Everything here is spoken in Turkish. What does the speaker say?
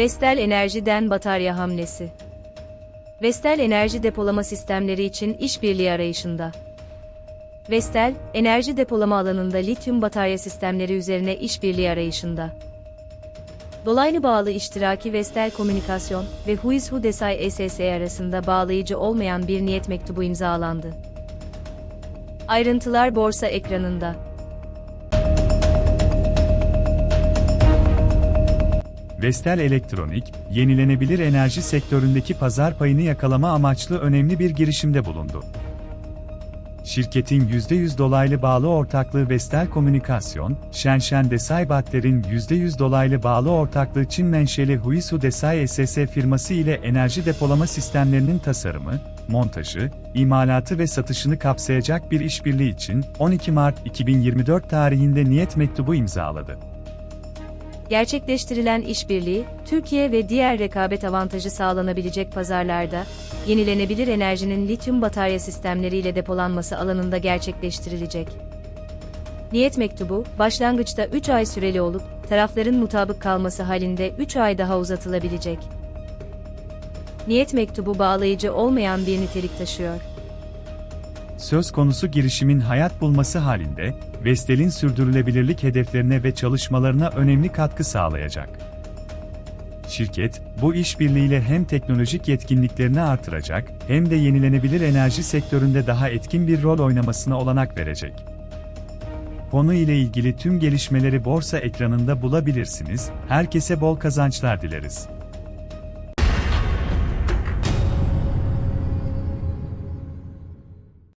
Vestel Enerji'den batarya hamlesi. Vestel enerji depolama sistemleri için işbirliği arayışında. Vestel, enerji depolama alanında lityum batarya sistemleri üzerine işbirliği arayışında. Dolaylı bağlı iştiraki Vestel Komünikasyon ve Huizhu Desai SSE arasında bağlayıcı olmayan bir niyet mektubu imzalandı. Ayrıntılar borsa ekranında. Vestel Elektronik, yenilenebilir enerji sektöründeki pazar payını yakalama amaçlı önemli bir girişimde bulundu. Şirketin %100 dolaylı bağlı ortaklığı Vestel Komünikasyon, Shenzhen Desai Batter'in %100 dolaylı bağlı ortaklığı Çin menşeli Huisu Desai SS firması ile enerji depolama sistemlerinin tasarımı, montajı, imalatı ve satışını kapsayacak bir işbirliği için 12 Mart 2024 tarihinde niyet mektubu imzaladı. Gerçekleştirilen işbirliği, Türkiye ve diğer rekabet avantajı sağlanabilecek pazarlarda, yenilenebilir enerjinin lityum batarya sistemleriyle depolanması alanında gerçekleştirilecek. Niyet mektubu, başlangıçta 3 ay süreli olup, tarafların mutabık kalması halinde 3 ay daha uzatılabilecek. Niyet mektubu bağlayıcı olmayan bir nitelik taşıyor. Söz konusu girişimin hayat bulması halinde, Vestel'in sürdürülebilirlik hedeflerine ve çalışmalarına önemli katkı sağlayacak. Şirket, bu işbirliğiyle hem teknolojik yetkinliklerini artıracak, hem de yenilenebilir enerji sektöründe daha etkin bir rol oynamasına olanak verecek. Konu ile ilgili tüm gelişmeleri borsa ekranında bulabilirsiniz. Herkese bol kazançlar dileriz.